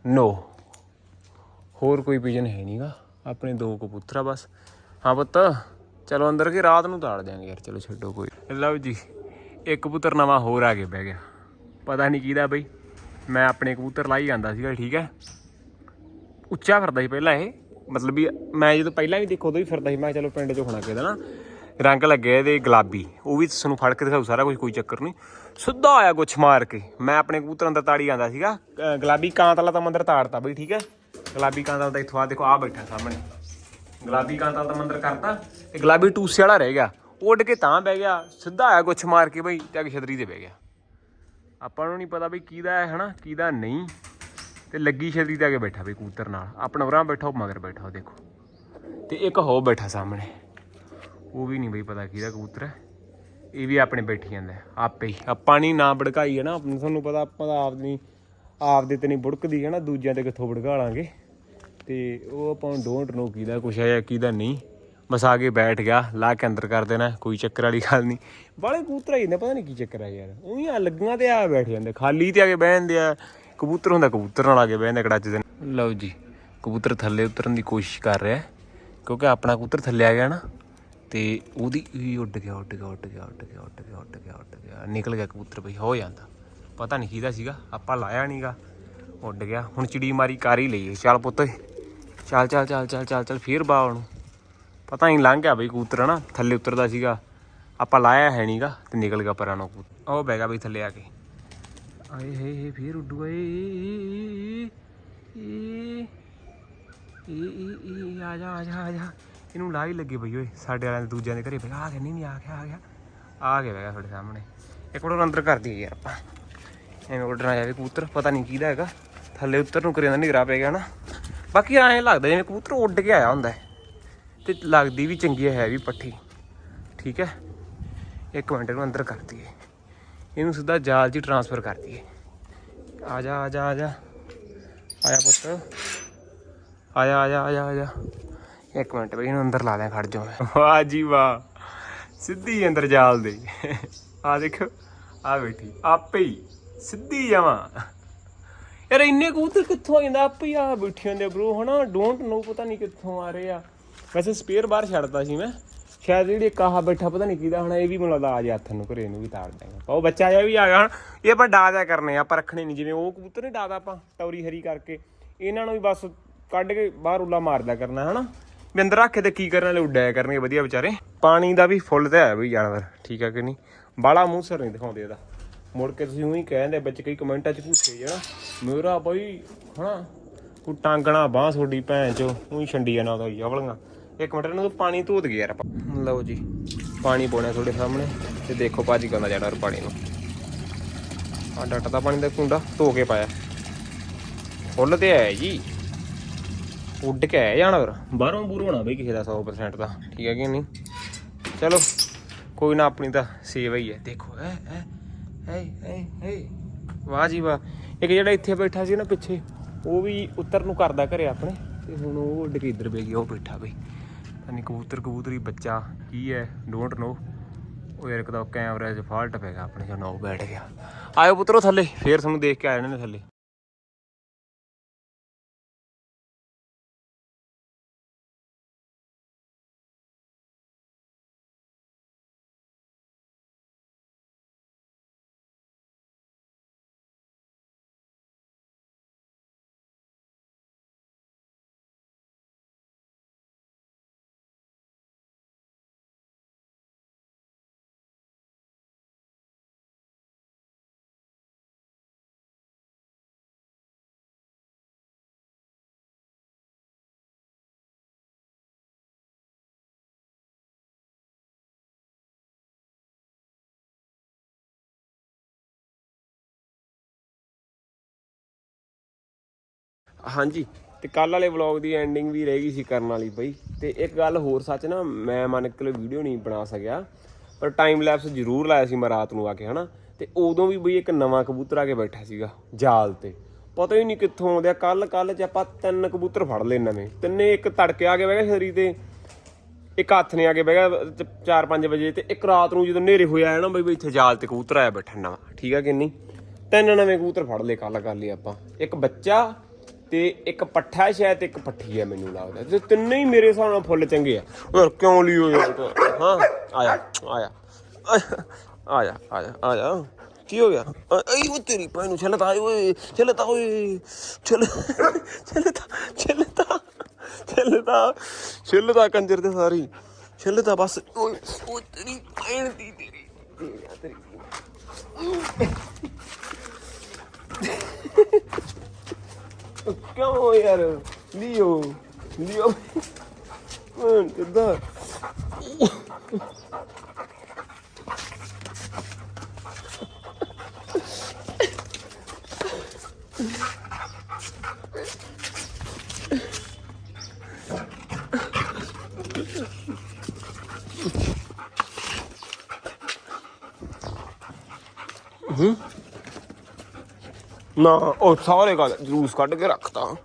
ਨੋ ਹੋਰ ਕੋਈ ਪਿਜਨ ਹੈ ਨਹੀਂਗਾ ਆਪਣੇ ਦੋ ਕਬੂਤਰ ਆ ਬਸ। ਹਾਂ ਪੁੱਤ, ਚਲੋ ਅੰਦਰ ਕੇ ਰਾਤ ਨੂੰ ਤਾੜ ਦਿਆਂਗੇ ਯਾਰ। ਚਲੋ ਛੱਡੋ ਕੋਈ। ਲਓ ਜੀ, ਇੱਕ ਕਬੂਤਰ ਨਵਾਂ ਹੋਰ ਆ ਕੇ ਬਹਿ ਗਿਆ। ਪਤਾ ਨਹੀਂ ਕਿਹਦਾ ਬਈ। ਮੈਂ ਆਪਣੇ ਕਬੂਤਰ ਲਾਈ ਜਾਂਦਾ ਸੀਗਾ ਠੀਕ ਹੈ। ਉੱਚਾ ਫਿਰਦਾ ਸੀ ਪਹਿਲਾਂ ਇਹ, ਮਤਲਬ ਵੀ ਮੈਂ ਜਦੋਂ ਪਹਿਲਾਂ ਵੀ ਦੇਖੋ ਉਦੋਂ ਵੀ ਫਿਰਦਾ ਸੀ, ਮੈਂ ਕਿਹਾ ਚਲੋ ਪਿੰਡ 'ਚੋਂ ਹੋਣਾ ਕਿਹਦਾ ਨਾ। ਰੰਗ ਲੱਗਿਆ ਇਹਦੇ ਗੁਲਾਬੀ, ਉਹ ਵੀ ਤੁਹਾਨੂੰ ਫੜ ਕੇ ਦਿਖਾਉ ਸਾਰਾ ਕੁਝ ਕੋਈ ਚੱਕਰ ਨਹੀਂ। ਸਿੱਧਾ ਆਇਆ ਗੁੱਛ ਮਾਰ ਕੇ, ਮੈਂ ਆਪਣੇ ਕਬੂਤਰਾਂ ਦਾ ਤਾੜੀ ਆਂਦਾ ਸੀਗਾ। ਗੁਲਾਬੀ ਕਾਂਤ ਵਾਲਾ ਤਾਂ ਮੰਦਰ ਤਾੜਤਾ ਬਈ, ਠੀਕ ਹੈ। ਗੁਲਾਬੀ ਕਾਂਤ ਵਾਲਾ ਤਾਂ ਇੱਥੋਂ ਆ ਦੇਖੋ, ਆ ਬੈਠਾ ਸਾਹਮਣੇ। ਗੁਲਾਬੀ ਕਾਂਤ ਵਾਲਾ ਤਾਂ ਮੰਦਰ ਕਰਤਾ ਤੇ ਗੁਲਾਬੀ ਟੂਸੇ ਵਾਲਾ ਰਹਿ ਗਿਆ। ਉਹ ਉੱਡ ਕੇ ਤਾਂ ਬਹਿ ਗਿਆ, ਸਿੱਧਾ ਆਇਆ ਗੁੱਛ ਮਾਰ ਕੇ ਬਈ, ਤੇ ਆ ਕੇ ਛਤਰੀ ਤੇ ਬਹਿ ਗਿਆ। ਆਪਾਂ ਨੂੰ ਨਹੀਂ ਪਤਾ ਵੀ ਕਿਹਦਾ ਹੈ, ਹਨਾ? ਕਿਹਦਾ ਨਹੀਂ? ਤੇ ਲੱਗੀ ਛੇਤੀ ਤੇ ਆ ਕੇ ਬੈਠਾ ਵੀ ਕਬੂਤਰ ਨਾਲ। ਆਪਣਾ ਉਰਾਂ ਬੈਠਾ, ਉਹ ਮਗਰ ਬੈਠਾ, ਉਹ ਦੇਖੋ। ਤੇ ਇੱਕ ਹੋ ਬੈਠਾ ਸਾਹਮਣੇ। ਉਹ ਵੀ ਨਹੀਂ ਬਈ ਪਤਾ ਕਿਹਦਾ ਕਬੂਤਰ ਹੈ। ਇਹ ਵੀ ਆਪਣੇ ਬੈਠੀ ਜਾਂਦਾ ਆਪੇ ਹੀ। ਆਪਾਂ ਨਹੀਂ ਨਾ ਭੜਕਾਈ ਹੈ ਨਾ, ਆਪਣੇ ਤੁਹਾਨੂੰ ਪਤਾ ਆਪਾਂ ਤਾਂ ਆਪ ਨਹੀਂ ਆਪ ਦੇ ਤੇ ਨਹੀਂ ਬੁੜਕਦੀ ਹੈ ਨਾ ਦੂਜਿਆਂ ਤੇ ਕਿੱਥੋਂ ਭੜਕਾ ਲਾਂਗੇ। ਤੇ ਉਹ ਆਪਾਂ ਨੂੰ ਡੋਂਟ ਨੋ ਕਿਹਦਾ ਕੁਛ ਹੈ ਜਾਂ ਕਿਹਦਾ ਨਹੀਂ। ਮਸਾ ਕੇ ਬੈਠ ਗਿਆ, ਲਾ ਕੇ ਅੰਦਰ ਕਰ ਦੇਣਾ, ਕੋਈ ਚੱਕਰ ਵਾਲੀ ਗੱਲ ਨਹੀਂ। ਬਾਲੇ ਕਬੂਤਰ ਆਈ ਨੇ ਪਤਾ ਨਹੀਂ ਕੀ ਚੱਕਰ ਹੈ ਯਾਰ। ਉਹੀ ਆ, ਲੱਗੀਆਂ ਤੇ ਆ ਬੈਠ ਜਾਂਦੇ, ਖਾਲੀ ਤੇ ਆ ਕੇ ਬਹਿ ਜਾਂਦੇ ਆ। ਕਬੂਤਰ ਹੁੰਦਾ, ਕਬੂਤਰ ਨਾਲ ਆ ਕੇ ਬਹਿ ਜਾਂਦੇ ਕੜਾਚ ਦੇ ਲਓ ਜੀ, ਕਬੂਤਰ ਥੱਲੇ ਉਤਰਨ ਦੀ ਕੋਸ਼ਿਸ਼ ਕਰ ਰਿਹਾ ਕਿਉਂਕਿ ਆਪਣਾ ਕਬੂਤਰ ਥੱਲੇ ਆ ਗਿਆ ਨਾ, ਤੇ ਉਹਦੀ ਵੀ ਉੱਡ ਗਿਆ ਉੱਡ ਗਿਆ ਉੱਡ ਗਿਆ ਉੱਡ ਗਿਆ ਉੱਡ ਗਿਆ ਉੱਡ ਗਿਆ ਉੱਡ ਗਿਆ। ਨਿਕਲ ਗਿਆ ਕਬੂਤਰ ਬਈ, ਹੋ ਜਾਂਦਾ। ਪਤਾ ਨਹੀਂ ਕਿਹਦਾ ਸੀਗਾ, ਆਪਾਂ ਲਾਇਆ ਨਹੀਂਗਾ। ਉੱਡ ਗਿਆ, ਹੁਣ ਚਿੜੀ ਮਾਰੀ ਕਰ ਹੀ ਲਈਏ। ਚੱਲ ਪੁੱਤ ਓਏ। ਚੱਲ ਚੱਲ ਚੱਲ ਚੱਲ ਚੱਲ ਚੱਲ, ਫੇਰ ਬਾਵ ਨੂੰ ਪਤਾ ਨਹੀਂ ਲੰਘ ਗਿਆ ਬਈ ਕਬੂਤਰ ਨਾ ਥੱਲੇ ਉਤਰਦਾ ਸੀਗਾ। ਆਪਾਂ ਲਾਇਆ ਹੈ ਨਹੀਂਗਾ ਤੇ ਨਿਕਲ ਗਿਆ ਪਰਾਂ ਨੂੰ ਕਬੂਤਰ। ਉਹ ਬਹਿ ਗਿਆ ਬਈ ਥੱਲੇ ਆ ਕੇ। ਆਏ ਹੇ ਹੇ, ਫੇਰ ਉੱਡੂ ਏ ਏ ਏ ਏ ਆ ਜਾ ਆ ਜਾ ਆ ਜਾ। ਇਹਨੂੰ ਲਾ ਹੀ ਲੱਗੇ ਬਈ ਓਏ, ਸਾਡੇ ਵਾਲਿਆਂ ਦੇ ਦੂਜਿਆਂ ਦੇ ਘਰੇ ਬਈ। ਆ ਗਿਆ, ਨਹੀਂ ਨਹੀਂ, ਆ ਗਿਆ ਆ ਗਿਆ। ਆ ਗਿਆ ਬੈਗਾ ਤੁਹਾਡੇ ਸਾਹਮਣੇ। ਇੱਕ ਮਿੰਟ ਅੰਦਰ ਕਰ ਦਈਏ ਯਾਰ ਆਪਾਂ। ਐਵੇਂ ਉੱਡਣਾ ਜਾਵੇ ਕਬੂਤਰ, ਪਤਾ ਨਹੀਂ ਕਿਹਦਾ ਹੈਗਾ। ਥੱਲੇ ਉੱਤਰ ਨੂੰ ਕਰੇ ਜਾਂਦਾ ਨਿਗਰਾ ਪੈ ਗਿਆ ਨਾ ਬਾਕੀ ਐਂ ਲੱਗਦਾ ਜਿਵੇਂ ਕਬੂਤਰ ਉੱਡ ਕੇ ਆਇਆ ਹੁੰਦਾ ਹੈ। ਤੇ ਲੱਗਦੀ ਵੀ ਚੰਗੀ ਹੈ ਵੀ ਪੱਠੀ। ਠੀਕ ਹੈ? ਇੱਕ ਮਿੰਟ ਨੂੰ ਅੰਦਰ ਕਰ ਦਈਏ। ਇਹਨੂੰ ਸਿੱਧਾ ਜਾਲ 'ਚ ਟਰਾਂਸਫਰ ਕਰ ਦਈਏ। ਆ ਜਾ ਆ ਜਾ ਆ ਜਾ। ਆਇਆ ਪੁੱਤ। ਆਇਆ ਆਇਆ ਆਇਆ ਜਾ ਆ ਜਾ ਇੱਕ ਮਿੰਟ ਬਈ, ਇਹਨੂੰ ਅੰਦਰ ਲਾ ਦਿਆਂ, ਖੜ ਜਾ ਮੈਂ। ਵਾਹ ਜੀ ਵਾਹ। ਸਿੱਧੀ ਅੰਦਰ ਜਾਲ ਦੇ। ਆ ਦੇਖੋ, ਆ ਬੈਠੀ। ਆਪੇ ਹੀ। ਸਿੱਧੀ ਜਾਵਾਂ। ਯਾਰ ਇੰਨੇ ਕਬੂਤਰ ਕਿੱਥੋਂ ਆ ਜਾਂਦਾ ਆਪੇ ਆ ਬੈਠੇ ਹੁੰਦੇ ਬ్రో ਹਨਾ? ਡੋਂਟ ਨੋ ਪਤਾ ਨਹੀਂ ਕਿੱਥੋਂ ਆ ਰਹੇ ਆ। ਵੈਸੇ ਸਪੇਅਰ ਬਾਹਰ ਛੱਡਦਾ ਸੀ ਮੈਂ। ਸ਼ਾਇਦ ਜਿਹੜੀ ਇੱਕ ਆਹ ਬੈਠਾ, ਪਤਾ ਨਹੀਂ ਕਿਹਦਾ ਹਨਾ ਇਹ ਵੀ ਮੈਨੂੰ ਲੱਗਦਾ ਆ ਜਾ ਹੱਥ ਨੂੰ, ਘਰੇ ਨੂੰ ਵੀ ਤਾੜ ਦਾਂਗੇ ਉਹ ਬੱਚਾ ਜਿਹਾ ਵੀ ਆ ਗਿਆ ਹਣ। ਇਹ ਆਪਾਂ ਡਾ ਦਿਆ ਕਰਨੇ ਆ, ਆਪਾਂ ਰੱਖਣੇ ਨਹੀਂ ਜਿਵੇਂ ਉਹ ਕਬੂਤਰ ਨੇ ਡਾਦਾ ਆਪਾਂ, ਟੌਰੀ ਹਰੀ ਕਰਕੇ। ਇਹਨਾਂ ਨੂੰ ਵੀ ਬਸ ਕੱਢ ਕੇ ਬਾਹਰ ਉੱਲਾ ਮਾਰਦਾ ਕਰਨਾ, ਹਨਾ। ਵੀ ਅੰਦਰ ਰੱਖ ਕੇ ਤੇ ਕੀ ਕਰਨ ਵਾਲੇ ਉੱਡਿਆ ਕਰਨਗੇ, ਵਧੀਆ ਵਿਚਾਰੇ। ਪਾਣੀ ਦਾ ਵੀ ਫੁੱਲ ਤੇ ਹੈ ਵੀ ਜਾਨਵਰ, ਠੀਕ ਆ ਕਿ ਨਹੀਂ? ਬਾਲਾ ਮੂੰਹ ਸਰ ਨਹੀਂ ਦਿਖਾਉਂਦੇ ਇਹਦਾ। ਮੁੜ ਕੇ ਤੁਸੀਂ ਉਹੀ ਕਹਿੰਦੇ, ਵਿੱਚ ਕਈ ਕਮੈਂਟਾਂ ਚ ਪੁੱਛੇ ਜਣਾ ਮੇਰਾ ਬਈ, ਹਨਾ ਕੋਈ ਟਾਂਗਣਾ ਬਾਹ ਤੁਹਾਡੀ ਭੈਣ ਚੋ, ਉਹੀ ਛੰਡੀ ਜਾਣਾ ਉਹਦਾ ਯਵਲੀਆਂ ਇੱਕ ਮਿੰਟ, ਇਹਨੂੰ ਪਾਣੀ ਧੋ ਦਈਏ ਯਾਰ ਆਪਾਂ। ਲਓ ਜੀ, ਪਾਣੀ ਪਾਉਣਾ ਤੁਹਾਡੇ ਸਾਹਮਣੇ ਤੇ ਦੇਖੋ ਭਾਜੀ ਕਹਿੰਦਾ ਜਾਣਾ ਪਾਣੀ ਨੂੰ। ਆ ਡੱਟ ਦਾ ਪਾਣੀ ਦਾ ਕੁੰਡਾ ਧੋ ਕੇ ਪਾਇਆ। ਫੁੱਲ ਤੇ ਆਇਆ ਜੀ। ਉੱਡ ਕੇ ਆਇਆ ਜਾਨਵਰ। ਬਾਹਰੋਂ ਬੂਰੋਂ ਹੋਣਾ ਬਈ ਕਿਸੇ ਦਾ 100% ਦਾ ਠੀਕ ਹੈ ਕਿ ਨਹੀਂ? ਚਲੋ, ਕੋਈ ਨਾ, ਆਪਣੀ ਤਾਂ ਸੇਵਾ ਹੀ ਹੈ। ਦੇਖੋ ਐ ਐ ਐ ਐ ਵਾਹ ਜੀ ਵਾਹ। ਇੱਕ ਜਿਹੜਾ ਇੱਥੇ ਬੈਠਾ ਸੀ ਨਾ ਪਿੱਛੇ, ਉਹ ਵੀ ਉੱਤਰ ਨੂੰ ਕਰਦਾ ਘਰੇ ਆਪਣੇ। ਤੇ ਹੁਣ ਉਹ ਉੱਡ ਕੇ ਇੱਧਰ ਬੈ ਗਿਆ, ਉਹ ਬੈਠਾ ਬਈ। ਨਹੀਂ ਕਬੂਤਰ, ਕਬੂਤਰੀ ਬੱਚਾ ਕੀ ਹੈ ਡੋਂਟ ਨੋ ਉਹ ਯਾਰ ਇੱਕ ਕਦਾ ਕੈਮਰੇ 'ਚ ਫਾਲਟ ਪੈ ਗਿਆ, ਆਪਣੇ ਜਨ ਉਹ ਬੈਠ ਗਿਆ। ਆਇਓ ਪੁੱਤਰੋ ਥੱਲੇ, ਫੇਰ ਤੁਹਾਨੂੰ ਦੇਖ ਕੇ ਆ ਜਾਣੇ ਨੇ ਥੱਲੇ। ਹਾਂਜੀ। ਤੇ ਕੱਲ ਵਾਲੇ ਵਲੌਗ ਦੀ ਐਂਡਿੰਗ ਵੀ ਰਹਿ ਗਈ ਸੀ ਕਰਨ ਵਾਲੀ ਬਈ। ਤੇ ਇੱਕ ਗੱਲ ਹੋਰ ਸੱਚ ਨਾ, ਮੈਂ ਮੰਨ ਕੇ ਵੀਡੀਓ ਨਹੀਂ ਬਣਾ ਸਕਿਆ, ਪਰ ਟਾਈਮ ਲੈਪਸ ਜ਼ਰੂਰ ਲਾਇਆ ਸੀ ਮੈਂ ਰਾਤ ਨੂੰ ਆ ਕੇ, ਹਨਾ? ਤੇ ਉਦੋਂ ਵੀ ਬਈ ਇੱਕ ਨਵਾਂ ਕਬੂਤਰ ਆ ਕੇ ਬੈਠਾ ਸੀਗਾ, ਜਾਲ ਤੇ। ਪਤਾ ਹੀ ਨਹੀਂ ਕਿੱਥੋਂ ਆਉਂਦੇ ਆ ਕੱਲ ਕੱਲ ਚ ਆਪਾਂ ਤਿੰਨ ਕਬੂਤਰ ਫੜ ਲਏ ਨਵੇਂ। ਤਿੰਨੇ ਇੱਕ ਤੜਕੇ ਆ ਕੇ ਬਹਿ ਗਿਆ ਸ਼ਰੀ ਤੇ, ਇੱਕ ਹੱਥ ਨੇ ਆ ਕੇ ਬਹਿ ਗਿਆ 4-5 ਵਜੇ ਤੇ ਇੱਕ ਰਾਤ ਨੂੰ ਜਦੋਂ ਹਨੇਰੇ ਹੋਇਆ ਆਇਆ ਨਾ ਬਈ ਬਈ ਇੱਥੇ ਜਾਲ ਤੇ ਕਬੂਤਰ ਆਇਆ ਬੈਠਾ ਨਵਾਂ। ਠੀਕ ਆ ਕਿ ਨਹੀਂ? ਤਿੰਨ ਨਵੇਂ ਕਬੂਤਰ ਫੜ ਲਏ ਕੱਲ ਕਰ ਲਈ ਆਪਾਂ। ਇੱਕ ਬੱਚਾ ਤੇ ਇੱਕ ਪੱਠਾ ਸ਼ਾਇਦ ਇੱਕ ਪੱਠੀ ਹੈ ਮੈਨੂੰ ਲੱਗਦਾ। ਤੇ ਤਿੰਨੇ ਹੀ ਮੇਰੇ ਹਿਸਾਬ ਨਾਲ ਫੁੱਲ ਚੰਗੇ ਆ। ਯਾਰ ਕਿਉਂ ਲਿਓ ਯਾਰ ਤੂੰ? ਹਾਂ, ਆਇਆ ਆਇਆ ਆਇਆ ਆਇਆ ਆਇਆ। ਕੀ ਹੋ ਗਿਆ? ਅਈ ਉਹ ਤੇਰੀ ਭਾਈ ਨੂੰ ਛੱਲਤਾ ਓਏ ਛੱਲਤਾ ਓਏ, ਛੱਲ ਛੱਲਤਾ ਛੱਲਤਾ ਛੱਲਤਾ ਛੱਲਤਾ ਕੰਜਰ ਤੇ ਸਾਰੀ। ਛੱਲਤਾ ਬਸ, ਓਏ ਉਹ ਤੇਰੀ ਭੈਣ ਦੀ, ਤੇਰੀ ਤੇਰੀ ਤੇਰੀ ਕਿਉਂ ਯਾਰ। ਲਿਓ ਲਿਓ ਹਾਂ ਕਿੱਦਾਂ? ਨਾ, ਉਹ ਸਾਰੇ ਗੱਲ ਜੂਸ ਕੱਢ ਕੇ ਰੱਖਤਾ।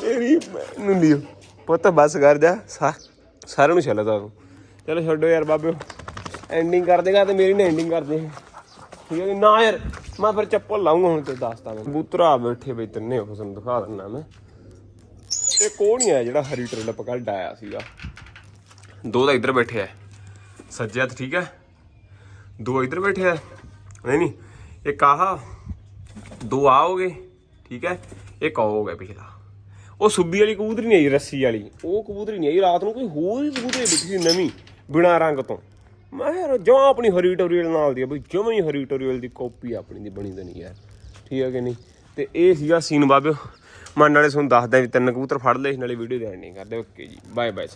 ਤੇਰੀ ਮੈਨੂੰ ਲਿਓ। ਪੁੱਤ, ਬਸ ਕਰ ਜਾ। ਸਾਰਿਆਂ ਨੂੰ ਛੱਲਦਾ ਤੂੰ ਚਲੋ ਛੱਡੋ ਯਾਰ ਬਾਬੇ। ਐਂਡਿੰਗ ਕਰ ਦੇਗਾ ਤੇ ਮੇਰੀ ਨਾ ਐਂਡਿੰਗ ਕਰ ਦੇ ਠੀਕ ਹੈ ਨਾ ਯਾਰ, ਮੈਂ ਫਿਰ ਚੱਪਲ ਲਾਉਂਗਾ ਹੁਣ ਤੇ ਦੱਸਦਾ ਮੈਂ। ਕਬੂਤਰਾ ਬੈਠੇ ਬਈ ਤਿੰਨੇ, ਉਹ ਤੁਹਾਨੂੰ ਦਿਖਾ ਦਿੰਦਾ ਮੈਂ। ਇਹ ਕੋਣ ਹੀ ਆ ਜਿਹੜਾ ਹਰੀ ਟ੍ਰੇਲ ਪਕੜ ਡਾਇਆ ਸੀਗਾ? ਦੋ ਤਾਂ ਇੱਧਰ ਬੈਠੇ ਆ। ਸੱਜੇ ਹੱਥ ਠੀਕ ਹੈ। ਦੋ ਇੱਧਰ ਬੈਠੇ ਆ। ਨਹੀਂ ਨਹੀਂ, ਇੱਕ ਆਹ, ਦੋ ਆ ਹੋ ਠੀਕ ਹੈ। ਇੱਕ ਉਹ ਗਿਆ ਪਿਛਲਾ। ਉਹ ਸੁੱਬੀ ਵਾਲੀ ਕਬੂਤਰੀ ਨਹੀਂ ਆਈ, ਰੱਸੀ ਵਾਲੀ। ਉਹ ਕਬੂਤਰੀ ਨਹੀਂ ਆਈ, ਰਾਤ ਨੂੰ ਕੋਈ ਹੋਰ ਹੀ ਕਬੂਤਰੀ ਬੈਠੀ ਸੀ ਨਵੀਂ, ਬਿਨਾ ਰੰਗ ਤੋਂ। ਮੈਂ ਯਾਰ ਜਮਾਂ ਆਪਣੀ ਹਰੀ ਟੋਰੀਅਲ ਨਾਲ ਦੀ ਆ, ਬਈ ਜਮਾਂ ਹੀ ਹਰੀ ਟੋਰੀਅਲ ਦੀ ਕਾਪੀ ਆਪਣੀ ਦੀ ਬਣੀ ਤਾਂ ਨਹੀਂ ਯਾਰ। ਠੀਕ ਹੈ ਕਿ ਨਹੀਂ? ਤੇ ਇਹ ਸੀਗਾ ਸੀਨ ਬਾਬਿਓ ਮੈਂ ਨਾਲੇ ਤੁਹਾਨੂੰ ਦੱਸਦਾ ਵੀ ਤਿੰਨ ਕਬੂਤਰ ਫੜ ਲਏ, ਨਾਲੇ ਵੀਡੀਓ ਦੇ ਐਂਡਿੰਗ ਕਰਦੇ। ਓਕੇ ਜੀ ਬਾਏ ਬਾਏ